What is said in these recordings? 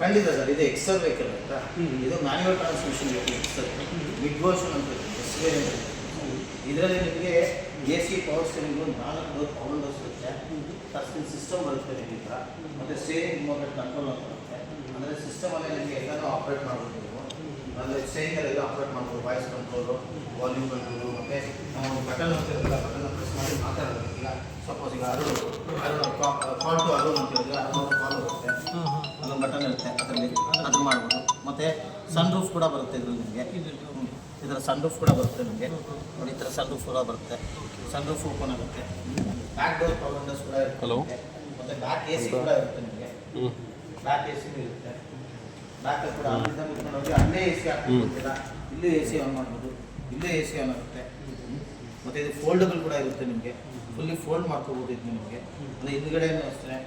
ಖಂಡಿತ ಸರ್ ಇದು ಎಕ್ಸರ್ ವೆಹಿಕಲ್ ಅಂತ. ಇದು manual transmission vehicle Exter mid version ಅಂತ ಎಸ್ ವೇರಿಯಂಟ್ ಇದರಲ್ಲಿ ನಿಮಗೆ ಎ ಸಿ ಪವರ್ ಸ್ಟೇರಿಂಗ್ ನಾಲ್ಕು ಪವರ್ ಡೋಸ್ ಇರುತ್ತೆ. ಟಚ್ ಸಿಸ್ಟಮ್ ಬರುತ್ತೆ ನಿಮಗೆ ಮತ್ತು ಸ್ಟೇರಿಂಗ್ ಮೊಬೈಲ್ ಕಂಟ್ರೋಲ್ ಅಂತ ಬರುತ್ತೆ. ಅಂದರೆ ಸಿಸ್ಟಮಲ್ಲಿ ನಿಮಗೆ ಎಲ್ಲರೂ ಆಪ್ರೇಟ್ ಮಾಡ್ಬೋದು. ನೀವು ಅಂದರೆ ಸ್ಟೇರಿಂಗಲ್ಲೆಲ್ಲ ಆಪ್ರೇಟ್ ಮಾಡ್ಬೋದು ವಾಯ್ಸ್ ಕಂಟ್ರೋಲು ವಾಲ್ಯೂಮ್ ಕಂಟ್ರೋಲು ಮತ್ತು ನಾವು ಬಟನ್ ಅಂತಿರಲ್ಲ ಬಟನ್ ಪ್ರೆಸ್ ಮಾಡಿ ಮಾತಾಡೋದಿಲ್ಲ ಸಪೋಸ್ ಈಗ ಅರುಣ್ ಅರುಣ್ ಕಾಲ್ ಟು ಅರುಣ್ ಅಂತ ಅರುಣ್ ಕಾಲ್ ಅದೊಂದು ಬಟನ್ ಇರುತ್ತೆ ಅದರಲ್ಲಿ ಅದು ಮಾಡ್ಬೋದು ಮತ್ತು ಸನ್ ರೂಫ್ ಕೂಡ ಬರುತ್ತೆ ಇದರಲ್ಲಿ ನಿಮಗೆ ಇದರ ಸನ್ ರೂಫ್ ಕೂಡ ಬರುತ್ತೆ ನಿಮಗೆ ನೋಡಿ ಈ ಥರ ಸನ್ ರೂಫ್ ಕೂಡ ಬರುತ್ತೆ ಸನ್ ರೂಫ್ ಓಪನ್ ಆಗುತ್ತೆ ಬ್ಯಾಕ್ ಡೋರ್ ಪವರ್ ಕೂಡ ಇರುತ್ತೆ ಮತ್ತೆ ಬ್ಯಾಕ್ ಎ ಸಿ ಕೂಡ ಇರುತ್ತೆ ನಿಮಗೆ ಬ್ಯಾಕ್ ಎ ಸಿನೂ ಇರುತ್ತೆ ಬ್ಯಾಕ್ ಕೂಡ ಅಲ್ಲಿಂದ ಬಿಟ್ಕೊಂಡು ಹೋಗಿ ಅಲ್ಲೇ ಎ ಸಿ ಹಾಕ್ತಿಲ್ಲ ಇಲ್ಲೂ ಎ ಸಿ ಆನ್ ಮಾಡ್ಬೋದು. ಇಲ್ಲೂ ಎ ಸಿ ಆನ್ ಆಗುತ್ತೆ. ಮತ್ತೆ ಇದು ಫೋಲ್ಡಬಲ್ ಕೂಡ ಇರುತ್ತೆ ನಿಮಗೆ. ಫುಲ್ಲಿ ಫೋಲ್ಡ್ ಮಾಡ್ಕೋಬೋದು ಇದು ನಿಮಗೆ. ಅಂದರೆ ಹಿಂದ್ಗಡೆನೂ ಅಷ್ಟೇ.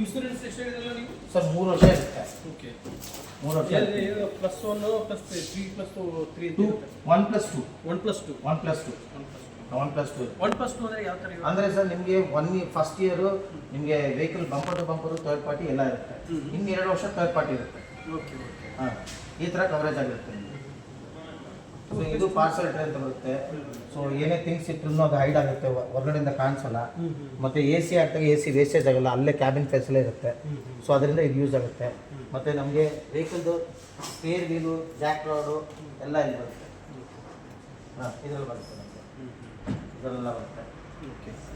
ಇನ್ಸೂರೆನ್ಸ್ ಎಷ್ಟು ಹೇಳಿದ್ರಲ್ಲ ನೀವು? ಸರ್ ಮೂರು ವರ್ಷ ಇರುತ್ತೆ ಓಕೆ ಮೂರು ವರ್ಷ plus one plus three plus two three two one plus two one plus two one plus two one plus two one plus two one plus two ಅಂದರೆ ಯಾವ ಥರ ಇರುತ್ತೆ? ಅಂದರೆ ಸರ್ ನಿಮಗೆ ಒನ್ ಫಸ್ಟ್ ಇಯರು ನಿಮಗೆ vehicle bumper to bumper third party ಎಲ್ಲ ಇರುತ್ತೆ. ಇನ್ನೆರಡು ಇನ್ನು ಎರಡು ವರ್ಷ ಥರ್ಡ್ ಪಾರ್ಟಿ ಇರುತ್ತೆ. ಹಾಂ ಈ ಥರ ಕವರೇಜ್ ಆಗಿರುತ್ತೆ ಸೊ ಇದು ಪಾರ್ಸಲ್ ಟ್ರೇ ಅಂತ ಬರುತ್ತೆ. ಸೊ ಏನೇ ಥಿಂಗ್ಸ್ ಇಟ್ರು ಅದು ಹೈಡ್ ಆಗುತ್ತೆ ಹೊರಗಡೆಯಿಂದ ಕಾಣಿಸಲ್ಲ. ಮತ್ತು ಎ ಸಿ ಆಗ್ತಾಗ ಎ ಸಿ ವೇಸ್ಟೇಜ್ ಆಗಲ್ಲ ಅಲ್ಲೇ ಕ್ಯಾಬಿನ್ ಫೆಸಿಲೇ ಇರುತ್ತೆ. ಸೊ ಅದರಿಂದ ಇದು ಯೂಸ್ ಆಗುತ್ತೆ. ಮತ್ತು ನಮಗೆ ವೆಹಿಕಲ್ದು ಸ್ಪೇರ್ ವೀಲು ಜಾಕ್ ರಾಡು ಎಲ್ಲ ಇಲ್ಲಿ ಬರುತ್ತೆ. ಹಾಂ ಇದರಲ್ಲಿ ಬರುತ್ತೆ ನಮಗೆ. ಇದರಲ್ಲ ಬರುತ್ತೆ. ಎಷ್ಟಾಗಿತ್ತು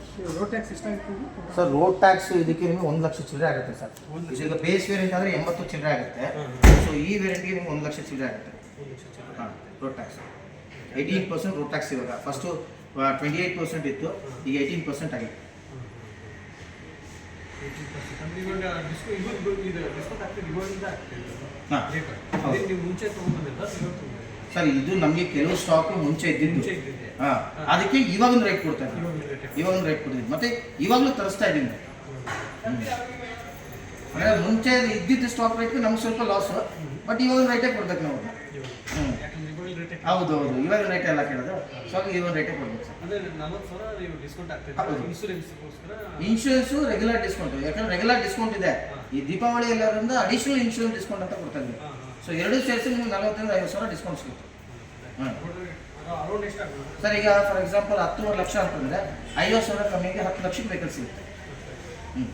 ಸರ್ ರೋಡ್ ಟ್ಯಾಕ್ಸ್ ಇದಕ್ಕೆ ನಿಮಗೆ ಒಂದು ಲಕ್ಷ ಚಿಲ್ಲರೆ ಆಗುತ್ತೆ ಸರ್ ಒಂದು ಈಗ ಬೇಸ್ ವೇರಿಯಂಟ್ ಆದರೆ ಎಂಬತ್ತು ಚಿಲ್ಲರೆ ಆಗುತ್ತೆ. ಸೊ ಈ ವೇರಿಯಂಟ್ಗೆ ನಿಮ್ಗೆ ಒಂದು ಲಕ್ಷ ಚಿಲ್ಲರೆ ಆಗುತ್ತೆ. ಹಾಂ road tax eighteen percent road tax ಇವಾಗ. ಫಸ್ಟು ಟ್ವೆಂಟಿ ಏಯ್ಟ್ ಪರ್ಸೆಂಟ್ ಇತ್ತು. ಈಗ ಏಯ್ಟೀನ್ ಪರ್ಸೆಂಟ್ ಆಗಿದೆ. ಹಾಂ. ಮುಂಚೆ ಸರ್ ಇದು ನಮಗೆ ಕೆಲವು ಸ್ಟಾಕ್ ಮುಂಚೆ ಇದ್ದಿದ್ದು. ಹಾಂ ಅದಕ್ಕೆ ಇವಾಗಿನ ರೇಟ್ ಕೊಡ್ತಾರೆ. ಇವಾಗ ರೇಟ್ ಕೊಡ್ತೀನಿ. ಮತ್ತೆ ಇವಾಗಲೂ ತರಿಸ್ತಾ ಇದ್ದೀನಿ. ಅಂದ್ರೆ ಮುಂಚೆ ಇದ್ದಿದ್ದ ಸ್ಟಾಕ್ ರೇಟ್ಗೆ ನಮ್ಗೆ ಸ್ವಲ್ಪ ಲಾಸ್ ಬಟ್ ಇವಾಗ ರೇಟೇ ಕೊಡ್ಬೇಕು ನಾವು. ಇವಾಗ. ಹ್ಞೂ ಇವಾಗ ಹೌದು ಹೌದು. ಇವಾಗ ರೇಟ್ ಎಲ್ಲ ಕೇಳೋದು ಸೊ ಇವಾಗ ರೇಟೇ ಕೊಡ್ಬೇಕು ಸರ್. ಇನ್ಶೂರೆನ್ಸು ರೆಗ್ಯುಲರ್ ಡಿಸ್ಕೌಂಟ್ ಯಾಕಂದ್ರೆ ರೆಗ್ಯುಲರ್ ಡಿಸ್ಕೌಂಟ್ ಇದೆ. ಈ ದೀಪಾವಳಿ ಎಲ್ಲರಿಂದ ಅಡಿಷನಲ್ ಇನ್ಶೂರೆನ್ಸ್ ಡಿಸ್ಕೌಂಟ್ ಅಂತ ಕೊಡ್ತಾ ಇದ್ದೀವಿ ಸೊ ಎರಡು ಸೇರಿಸಿ ನಿಮ್ಗೆ ನಲವತ್ತರಿಂದ ಐವತ್ತು ಸಾವಿರ ಡಿಸ್ಕೌಂಟ್ ಸಿಗುತ್ತೆ. ಸರ್ ಈಗ ಫಾರ್ ಎಕ್ಸಾಂಪಲ್ ಹತ್ತುವರೆ ಲಕ್ಷ ಅಂತಂದರೆ ಐವತ್ತು ಸಾವಿರ ಕಮ್ಮಿಗೆ ಹತ್ತು ಲಕ್ಷಕ್ಕೆ ವೆಹಿಕಲ್ ಸಿಗುತ್ತೆ. ಹ್ಞೂ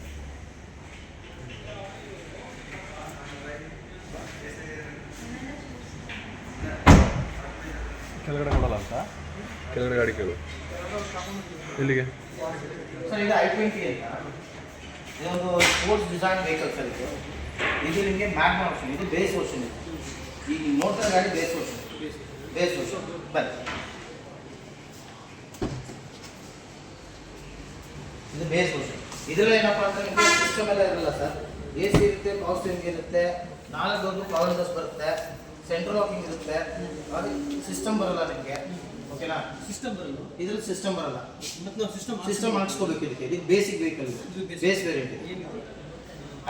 ಕೆಳಗಡೆ ಕೊಡಲ್ಲ ಅಂತ? ಕೆಳಗಡೆ ಗಾಡಿ ಕೇಳು. ಎಲ್ಲಿಗೆ? ಸರ್ ಇದು ಐ ಟ್ವೆಂಟಿ ಅಂತ. ಇದೊಂದು ಸ್ಪೋರ್ಟ್ಸ್ ಡಿಸೈನ್ ವೆಹಿಕಲ್ ಸರ್ ಇದು. ಇದು ನಿಮಗೆ ಮ್ಯಾಗ್ನ ಆಪ್ಷನ್ ಇದು ಬೇಸ್ ವರ್ಷನ್ ಇದು. ಈ ಮೋಟರ್ ಗಾಡಿ ಬೇಸ್ ವರ್ಷನ್. Base version. ಬನ್ನಿ. ಇದು ಬೇಸ್ ವರ್ಷನ್. ಇದರಲ್ಲಿ ಏನಪ್ಪ ನಿಮಗೆ ಸಿಸ್ಟಮ್ ಎಲ್ಲ ಇರಲ್ಲ ಸರ್ ಎ ಸಿ ಇರುತ್ತೆ ಪವರ್ ಸ್ಟೇರಿಂಗ್ ಇರುತ್ತೆ ನಾಲ್ಕು ಪವರ್ ಬಸ್ ಬರುತ್ತೆ ಸೆಂಟ್ರಲ್ ಲಾಕಿಂಗ್ ಇರುತ್ತೆ. ಅದು ಸಿಸ್ಟಮ್ ಬರಲ್ಲ ನಿಮಗೆ. ಓಕೆನಾ ಸಿಸ್ಟಮ್ ಬರಲ್ಲ. ಇದ್ರಲ್ಲಿ ಸಿಸ್ಟಮ್ ಬರಲ್ಲ. ಸಿಸ್ಟಮ್ ಸಿಸ್ಟಮ್ ಹಾಕ್ಸ್ಕೋಬೇಕು. ಇದಕ್ಕೆ. ಇದು ಬೇಸಿಕ್ ವೆಹಿಕಲ್ ಇದು base variant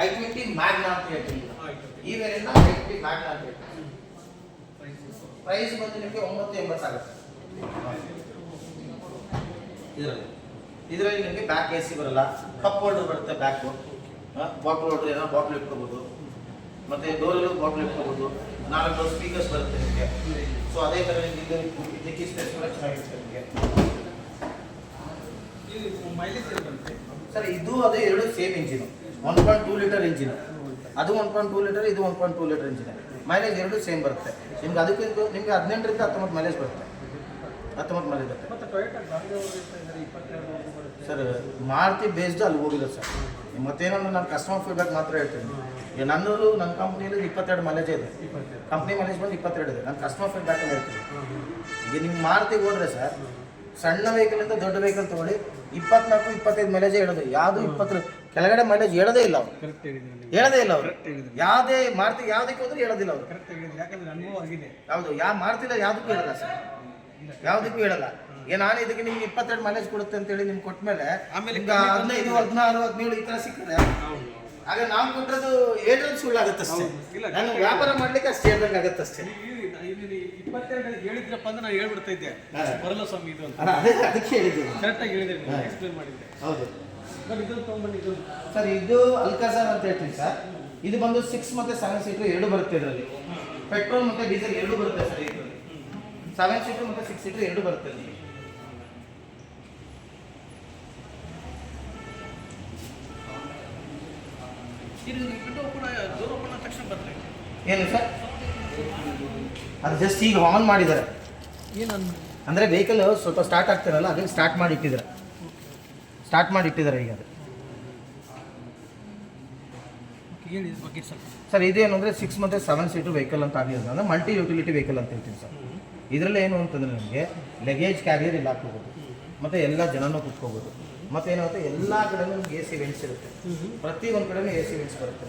I twenty Magna ಅಂತ ಹೇಳ್ತೀವಿ. ಈ ವೇರಿಯಂಟ್ ಐ ಟ್ವೆಂಟಿ ಮ್ಯಾಗ್ನಾ ಅಂತ ಹೇಳ್ತೀವಿ. ಪ್ರೈಸ್ ಬಂದು ನಿಮಗೆ ಒಂಬತ್ತು ಎಂಬತ್ತಾಗುತ್ತೆ ಇದರಲ್ಲಿ. ಇದರಲ್ಲಿ ನಿಮಗೆ ಬ್ಯಾಕ್ ಎ ಸಿ ಬರಲ್ಲ. ಕಪ್ ಹೋಲ್ಡರ್ ಬರುತ್ತೆ ಬ್ಯಾಕು. ಬಾಟ್ಲ್ ಹೋಲ್ಡರ್ ಏನೋ ಬಾಟ್ಲ್ ಇಟ್ಕೋಬೋದು. ಮತ್ತೆ ಡೋರಲ್ಲೂ ಬಾಟ್ಲ್ ಇಟ್ಕೋಬೋದು. ನಾಲ್ಕು ಸ್ಪೀಕರ್ಸ್ ಬರುತ್ತೆ ನಿಮಗೆ. ಸೊ ಅದೇ ಥರ ನಿಮಗೆ ಡಿಕ್ಕಿ ಸ್ಪೇಸ್ ಕೂಡ ಚೆನ್ನಾಗಿರುತ್ತೆ ನಿಮಗೆ. ಇದು ಮೈಲೇಜ್ ಇರುತ್ತೆ ಸರ್ ಇದು ಅದೇ ಎರಡು same engine. One point two litre engine ಅದು ಒನ್ ಪಾಯಿಂಟ್ ಟೂ ಲೀಟರ್ ಇದು one point two litre engine mileage ಎರಡು ಸೇಮ್ ಬರುತ್ತೆ. ನಿಮ್ಗೆ ಅದಕ್ಕಿಂತ ನಿಮಗೆ ಹದಿನೆಂಟರಿಂದ ಹತ್ತೊಂಬತ್ತು ಮೈಲೇಜ್ ಬರುತ್ತೆ. ಹತ್ತೊಂಬತ್ತು ಮೈಲೇಜ್ ಬರುತ್ತೆ. ಸರ್ ಮಾರುತಿ ಬೇಸ್ಡ್ ಅಲ್ಲಿ ಹೋಗಿಲ್ಲ ಸರ್. ಮತ್ತೇನಂದ್ರೆ ನಾನು ಕಸ್ಟಮರ್ ಫೀಡ್ಬ್ಯಾಕ್ ಮಾತ್ರ ಹೇಳ್ತೀನಿ. ಈಗ ನನ್ನದು ನನ್ನ ಕಂಪ್ನಿಯಲ್ಲಿ ಇಪ್ಪತ್ತೆರಡು ಮೈಲೇಜ್ ಇದೆ. ಕಂಪ್ನಿ ಮೈಲೇಜ್ ಬಂದು ಇಪ್ಪತ್ತೆರಡು ಇದೆ. ನಾನು ಕಸ್ಟಮರ್ ಫೀಡ್ಬ್ಯಾಕ್ ಅಲ್ಲಿ ಹೇಳ್ತೀನಿ. ಈಗ ನೀವು ಮಾರುತಿಗೆ ಹೋದ್ರೆ ಸರ್ ಸಣ್ಣ ವೆಹಿಕಲಿಂದ ದೊಡ್ಡ ವೆಹಿಕಲ್ ತಗೊಳ್ಳಿ ಇಪ್ಪತ್ನಾಲ್ಕು ಇಪ್ಪತ್ತೈದು ಮೈಲೇಜೇ ಹೇಳೋದು ಯಾವುದು ಇಪ್ಪತ್ತರ ಕೆಳಗಡೆ ಮೈಲೇಜ್ ಹೇಳೋದೇ ಇಲ್ಲ ಅವರು. ಹೇಳದೇ ಇಲ್ಲ ಅವರು. ಯಾವ್ದೇ ಮಾರುತಿ ಯಾವುದಕ್ಕೆ ಹೋದ್ರೆ ಹೇಳೋದಿಲ್ಲ ಅವರು. ಯಾವುದು ಯಾವ ಮಾರ್ತಿಲ್ಲ ಯಾವುದಕ್ಕೂ ಹೇಳಲ್ಲ ಸರ್. ಯಾವುದಕ್ಕೂ ಹೇಳಲ್ಲ. ಏ ನಾನು ಇದಕ್ಕೆ ನಿಮ್ಗೆ ಇಪ್ಪತ್ತೆರಡು ಮೈಲೇಜ್ ಕೊಡುತ್ತೆ ಅಂತೇಳಿ ನಿಮ್ಗೆ ಕೊಟ್ಮೇಲೆ ಆಮೇಲೆ ಹದಿನೈದು ಹದಿನಾರು ಹದಿನೇಳು ಈ ಥರ ಸಿಕ್ಕಿದೆ ಹೌದು. ಆಗ ನಾವು ಕೊಟ್ಟದ್ದು ಏಳ್ರಲ್ಲಿ ಸುಳ್ಳಾಗುತ್ತೆ ಅಷ್ಟೇ. ಹೌದು. ನಾನು ವ್ಯಾಪಾರ ಮಾಡ್ಲಿಕ್ಕೆ ಅಷ್ಟೇ ಹೇಳ್ದಂಗೆ ಆಗುತ್ತೆ ಅಷ್ಟೇ. ಇಪ್ಪತ್ತೆರಡು ಹೇಳಿದ್ರಪ್ಪ ಅಂದ್ರೆ ನಾನು ಹೇಳ್ಬಿಡ್ತಾ ಇದ್ದೆ. ಬರಲ್ಲ ಸ್ವಾಮಿ ಇದು ಅಂತ. ಅದೇ ಅದಕ್ಕೆ ಹೇಳಿದ್ದು. ಕರೆಕ್ಟಾಗಿ ಹೇಳಿದ್ರೆ ಎಕ್ಸ್ಪ್ಲೇನ್ ಮಾಡಿದ್ದೆ ಹೌದು. ತೊಗೊಂಬನ್ನಿ ಇದು ಸರ್ ಇದು ಅಲ್ಕಾಜಾರ್ ಅಂತ ಹೇಳ್ತೀನಿ ಸರ್. ಇದು ಬಂದು ಸಿಕ್ಸ್ ಮತ್ತು ಸೆವೆನ್ ಸೀಟರ್ ಎರಡು ಬರುತ್ತೆ ಇದರಲ್ಲಿ. ಪೆಟ್ರೋಲ್ ಮತ್ತು ಡೀಸೆಲ್ ಎರಡು ಬರುತ್ತೆ ಸರ್ ಇದರಲ್ಲಿ ಸೆವೆನ್ ಸೀಟರ್ ಮತ್ತು ಸಿಕ್ಸ್ ಸೀಟರ್ ಎರಡು ಬರುತ್ತೆ ಇಲ್ಲಿ. ಏನು ಸರ್? ಅದು ಜಸ್ಟ್ ಈಗ ಆನ್ ಮಾಡಿದ್ದಾರೆ. ಅಂದರೆ ವೆಹಿಕಲ್ ಸ್ವಲ್ಪ ಸ್ಟಾರ್ಟ್ ಆಗ್ತಿರಲ್ಲ ಅದಕ್ಕೆ ಸ್ಟಾರ್ಟ್ ಮಾಡಿ ಇಟ್ಟಿದ್ದಾರೆ ಸ್ಟಾರ್ಟ್ ಮಾಡಿ ಇಟ್ಟಿದ್ದಾರೆ ಈಗ ಅದು ಸರ್ ಇದೇನು ಅಂದರೆ ಸಿಕ್ಸ್ ಮತ್ತು ಸೆವೆನ್ ಸೀಟು ವೆಹಿಕಲ್ ಅಂತ ಆಗಿರೋದು. ಅಂದರೆ ಮಲ್ಟಿ ಯುಟಿಲಿಟಿ ವೆಹಿಕಲ್ ಅಂತ ಹೇಳ್ತೀನಿ ಸರ್. ಇದರಲ್ಲಿ ಏನು ಅಂತಂದರೆ ನಿಮಗೆ ಲಗೇಜ್ ಕ್ಯಾರಿಯರ್ ಎಲ್ಲ ಹಾಕ್ಕೋಬೋದು. ಮತ್ತು ಎಲ್ಲ ಜನನೂ ಕುತ್ಕೋಬೋದು. ಮತ್ತು ಏನಾಗುತ್ತೆ ಎಲ್ಲ ಕಡೆನೂ ನಿಮ್ಗೆ ಎ ಸಿ ವೆಂಟ್ಸ್ ಇರುತ್ತೆ. ಪ್ರತಿ ಒಂದು ಕಡೆನೂ ಎ ಸಿ ವೆಂಟ್ಸ್ ಬರುತ್ತೆ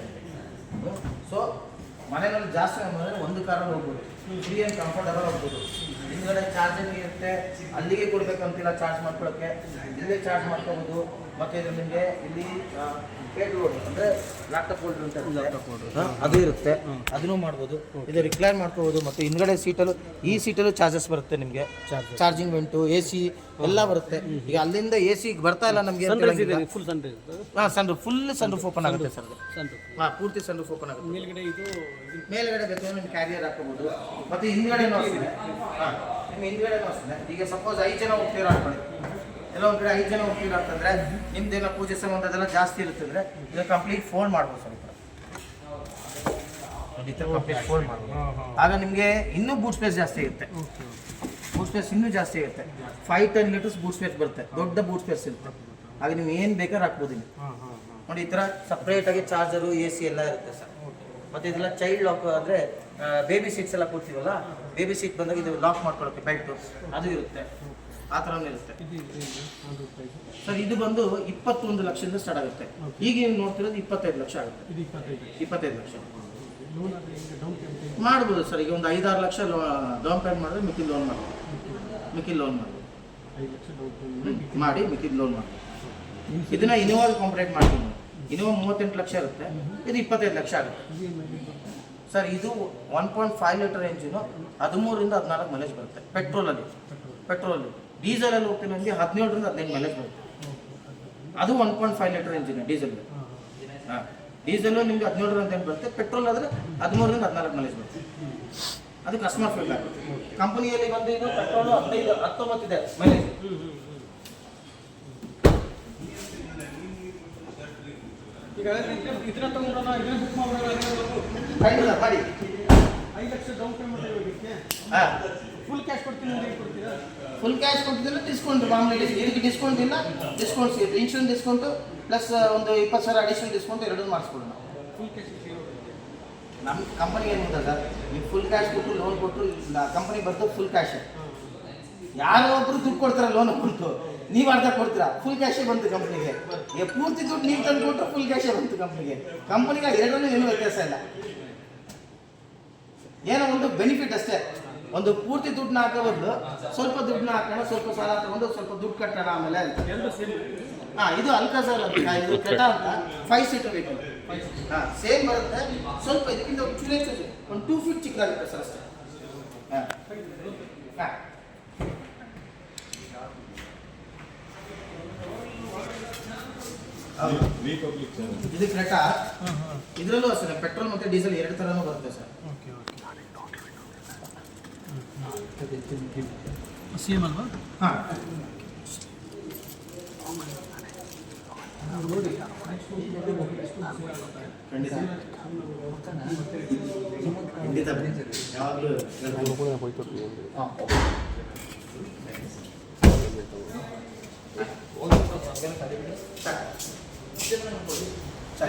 ಸೊ ಮನೆಯಲ್ಲಿ ಜಾಸ್ತಿ ಅಂದರೆ ಒಂದು ಕಾರಲ್ಲಿ ಹೋಗ್ಬೋದು. ಫ್ರೀ ಆ್ಯಂಡ್ ಕಂಫರ್ಟಬಲ್ ಹೋಗ್ಬೋದು ಹಿಂದ್ಗಡೆ ಚಾರ್ಜಿಂಗ್ ಇರುತ್ತೆ ಅಲ್ಲಿಗೆ ಕೊಡ್ಬೇಕಂತಿಲ್ಲ ಚಾರ್ಜ್ ಮಾಡ್ಕೊಳ್ಳೋಕ್ಕೆ ಇಲ್ಲೇ ಚಾರ್ಜ್ ಮಾಡ್ಕೋಬೋದು. ಮತ್ತು ಇದು ನಿಮಗೆ ಇಲ್ಲಿ ಅಂದರೆ ಲ್ಯಾಪ್ಟಾಪ್ ಹೋಲ್ಡರ್ ಅಂತ ಲ್ಯಾಪ್ಟಾಪ್ ಹೋಲ್ಡರ್ ಅದು ಇರುತ್ತೆ. ಅದನ್ನು ಮಾಡ್ಬೋದು. ಇದು ರಿಕ್ಲೈನ್ ಮಾಡ್ಕೋಬೋದು. ಮತ್ತು ಹಿಂದ್ಗಡೆ ಸೀಟಲ್ಲೂ ಈ ಸೀಟಲ್ಲೂ ಚಾರ್ಜಸ್ ಬರುತ್ತೆ ನಿಮಗೆ. ಚಾರ್ಜಿಂಗ್ ವೆಂಟು ಎ ಸಿ ಎಲ್ಲ ಬರುತ್ತೆ. ಈಗ ಅಲ್ಲಿಂದ ಎ ಸಿ ಬರ್ತಾ ಇಲ್ಲ ನಮಗೆ ಫುಲ್ ಸನ್ ಹಾಂ sun full sun roof open ಆಗುತ್ತೆ ಸರ್ ಹಾಂ ಪೂರ್ತಿ ಸನ್ ರೂಫ್ ಓಪನ್ ಆಗುತ್ತೆ. ಮೇಲ್ಗಡೆ ಇದು ಮೇಲ್ಗಡೆ ಬೇಕಾದ್ರೆ ನಿಮ್ಮ ಕ್ಯಾರಿಯರ್ ಹಾಕೋಬಹುದು ಮತ್ತೆ ಹಿಂದ್ಗಡೆನೂ ಅಷ್ಟೇ ಹಾಂ ನಿಮ್ಮ ಹಿಂದ್ಗಡೆನೂ ಅಷ್ಟೇ ಈಗ ಸಪೋಸ್ ಐದು ಜನ ಹೋಗ್ತೀರಾ ಅನ್ಕೊಳ್ಳಿ. ಎಲ್ಲ ಒಂದು ಕಡೆ ಐದು ಜನ ಹೋಗ್ತೀರಾ ಅಂತಂದ್ರೆ ನಿಮ್ದೇನೋ ಪೂಜೆ ಸಂಬಂಧದೆಲ್ಲ ಜಾಸ್ತಿ ಇರುತ್ತೆ ಅಂದ್ರೆ ಇದು ಕಂಪ್ಲೀಟ್ ಫೋನ್ ಮಾಡ್ಬೋದು ಸ್ವಲ್ಪ. ಕಂಪ್ಲೀಟ್ ಫೋಲ್ಡ್ ಮಾಡ್ಬೋದು. ಆಗ ನಿಮಗೆ ಇನ್ನೂ ಬೂಟ್ ಸ್ಪೇಸ್ ಜಾಸ್ತಿ ಇರುತ್ತೆ. ಬೂಟ್ ಸ್ಪೇಸ್ ಇನ್ನೂ ಜಾಸ್ತಿ ಇರುತ್ತೆ. Five ten litres boot space ಬರುತ್ತೆ. ದೊಡ್ಡ ಬೂಟ್ ಸ್ಪೇಸ್ ಇರುತ್ತೆ. ಆಗ ನೀವು ಏನು ಬೇಕಾದ್ರೆ ಹಾಕ್ಬೋದು ನೋಡಿ ಈ ಥರ ಸಪ್ರೇಟಾಗಿ ಚಾರ್ಜರು ಎ ಸಿ ಎಲ್ಲ ಇರುತ್ತೆ ಸರ್. ಮತ್ತು ಇದೆಲ್ಲ ಚೈಲ್ಡ್ ಲಾಕ್ ಆದರೆ ಬೇಬಿ ಸೀಟ್ಸ್ ಎಲ್ಲ ಕೊಡ್ತೀವಲ್ಲ ಬೇಬಿ ಸೀಟ್ ಬಂದಾಗ ಇದು ಲಾಕ್ ಮಾಡ್ಕೊಳ್ಳೋಕ್ಕೆ ಬೆಲ್ಟ್ ಅದು ಇರುತ್ತೆ. ಆ ಥರನೂ ಇರುತ್ತೆ. ಸರ್ ಇದು ಬಂದು ಇಪ್ಪತ್ತೊಂದು ಲಕ್ಷದಿಂದ ಸ್ಟಾರ್ಟ್ ಆಗುತ್ತೆ. ಈಗ ನೀವು ನೋಡ್ತಿರೋದು ಇಪ್ಪತ್ತೈದು ಲಕ್ಷ ಆಗುತ್ತೆ. ಇಪ್ಪತ್ತೈದು. ಲಕ್ಷ. ಮಾಡ್ಬೋದು ಸರ್ ಈಗ ಒಂದು ಐದಾರು ಲಕ್ಷ ಡೌನ್ ಪೇಮೆಂಟ್ ಮಾಡಿದ್ರೆ ಮಿಕ್ಕಿ ಲೋನ್ ಮಾಡ್ಬೋದು. ಮಿಕ್ಕಿ ಲೋನ್ ಮಾಡ್ಬೋದು. ಮಾಡಿ ಮಿಕ್ಕಿದ ಲೋನ್ ಮಾಡ್ಬೋದು. ಇದನ್ನ ಇನೋವಾಗ ಕಾಂಪ್ರೇಟ್ ಮಾಡ್ತೀವಿ ಇನೋವಾ ಮೂವತ್ತೆಂಟು ಲಕ್ಷ ಇರುತ್ತೆ. ಇದು ಇಪ್ಪತ್ತೈದು ಲಕ್ಷ ಆಗುತ್ತೆ. ಸರ್ ಇದು one point five litre engine ಹದಿಮೂರರಿಂದ ಹದಿನಾಲ್ಕು ಮೈಲೇಜ್ ಬರುತ್ತೆ ಪೆಟ್ರೋಲಲ್ಲಿ. ಪೆಟ್ರೋಲಲ್ಲಿ. ಡೀಸೆಲಲ್ಲಿ ಹೋಗ್ತೀನಿ ಅಂದರೆ ಹದಿನೇಳರಿಂದ ಹದಿನೈದು ಮೈಲೇಜ್ ಬರುತ್ತೆ. ಅದು one point five litre engine diesel. ಹಾಂ ಡೀಸೆಲ್ಲು ನಿಮಗೆ ಹದಿನೇಳರಿಂದ ಏನು ಬರುತ್ತೆ. ಪೆಟ್ರೋಲ್ ಆದರೆ ಹದಿಮೂರರಿಂದ ಹದಿನಾಲ್ಕು ಮೈಲೇಜ್ ಬರುತ್ತೆ. ಅದು ಕಸ್ಟಮರ್ ಆಗುತ್ತೆ ಕಂಪನಿಯಲ್ಲಿ ಬಂದು ಇದು ಪೆಟ್ರೋಲು ಹದಿನೈದು ಹತ್ತೊಂಬತ್ತಿದೆ ಮೈಲೇಜ್. ಇದನ್ನ ತಗೊಂಡ್ರಲ್ಲ ಇದನ್ನ ಬುಕ್ ಮಾಡೋಣ ಖಂಡಿತ ಮಾಡಿ. ಐದು ಲಕ್ಷ ಡೌನ್ ಪೇಮೆಂಟ್ ಇದಕ್ಕೆ. ಫುಲ್ ಕ್ಯಾಶ್ ಕೊಡ್ತೀನಿ ಅಂತ ಕೊಡ್ತೀರಾ? ಫುಲ್ ಕ್ಯಾಶ್ ಕೊಟ್ಟಿದ್ರೆ ಡಿಸ್ಕೌಂಟ್ ಮಾಮೂಲಿ ಇದಕ್ಕೆ ಡಿಸ್ಕೌಂಟ್ ಇಲ್ಲ ಡಿಸ್ಕೌಂಟ್ ಸಿಗುತ್ತೆ. ಇನ್ಶೂರೆನ್ಸ್ ಡಿಸ್ಕೌಂಟು ಪ್ಲಸ್ ಒಂದು ಇಪ್ಪತ್ತು ಸಾವಿರ ಅಡಿಷನಲ್ ಡಿಸ್ಕೌಂಟ್ ಎರಡೂ ಮಾಡಿಸ್ಕೊಡೋಣ. ಫುಲ್ ಕ್ಯಾಶ್ ನಮ್ಮ ಕಂಪನಿ ಏನು ಸರ್ ನೀವು ಫುಲ್ ಕ್ಯಾಶ್ ಕೊಟ್ಟು ಲೋನ್ ಕೊಟ್ಟು ಕಂಪನಿ ಬರ್ತದೆ ಫುಲ್ ಕ್ಯಾಶ್ ಯಾರೋ ಒಬ್ರು ದುಡ್ಡು ಕೊಡ್ತಾರ ಲೋನ್ ಬಂತು ನೀವು ಅರ್ಧ ಕೊಡ್ತೀರಾ? ಫುಲ್ ಕ್ಯಾಶೇ ಬಂತು ಕಂಪ್ನಿಗೆ ಪೂರ್ತಿ ದುಡ್ಡು ನೀವು ತಂದು ಫುಲ್ ಕ್ಯಾಶೇ ಬಂತು ಕಂಪ್ನಿಗೆ ಕಂಪ್ನಿಗೆ ಎರಡನ್ನೂ ಏನೂ ವ್ಯತ್ಯಾಸ ಇಲ್ಲ. ಏನೋ ಒಂದು ಬೆನಿಫಿಟ್ ಅಷ್ಟೇ. ಒಂದು ಪೂರ್ತಿ ದುಡ್ಡನ್ನ ಹಾಕೋ ಬದಲು ಸ್ವಲ್ಪ ದುಡ್ಡನ್ನ ಹಾಕೋಣ ಸ್ವಲ್ಪ ಸಾಲ ತಗೊಂಡು ಸ್ವಲ್ಪ ದುಡ್ಡು ಕಟ್ಟೋಣ ಆಮೇಲೆ ಹಾ ಇದು ಅಲ್ಕಾಜಾರ್ ಅಂತ. ಇದು ಕೆಟ ಅಂತ. ಫೈವ್ ಸೀಟರ್ ಬೇಕು. ಹಾ ಸೇಮ್ ಬರುತ್ತೆ. ಸ್ವಲ್ಪ ಇದಕ್ಕಿಂತ ಒಂದು ಚೂರೇ ಒಂದು ಟೂ ಫೀಟ್ ಚಿಕ್ಕದಾಗುತ್ತೆ ಸರ್ ಅಷ್ಟೇ. ಹಾ. ಹಾ. ಇದು ಕ್ರೆಟಾ. ಹಾಂ ಹಾಂ ಇದರಲ್ಲೂ ಅಷ್ಟೇ ಪೆಟ್ರೋಲ್ ಮತ್ತೆ ಡೀಸೆಲ್ ಎರಡು ಥರನೂ ಬರುತ್ತೆ ಸರ್. Okay okay. ಸೇಮ್ ಅಲ್ವಾ? ಹಾಂ. ಖಂಡಿತ. ಖಂಡಿತ ಯಾವಾಗಲೂ ಹಾಂ. 자,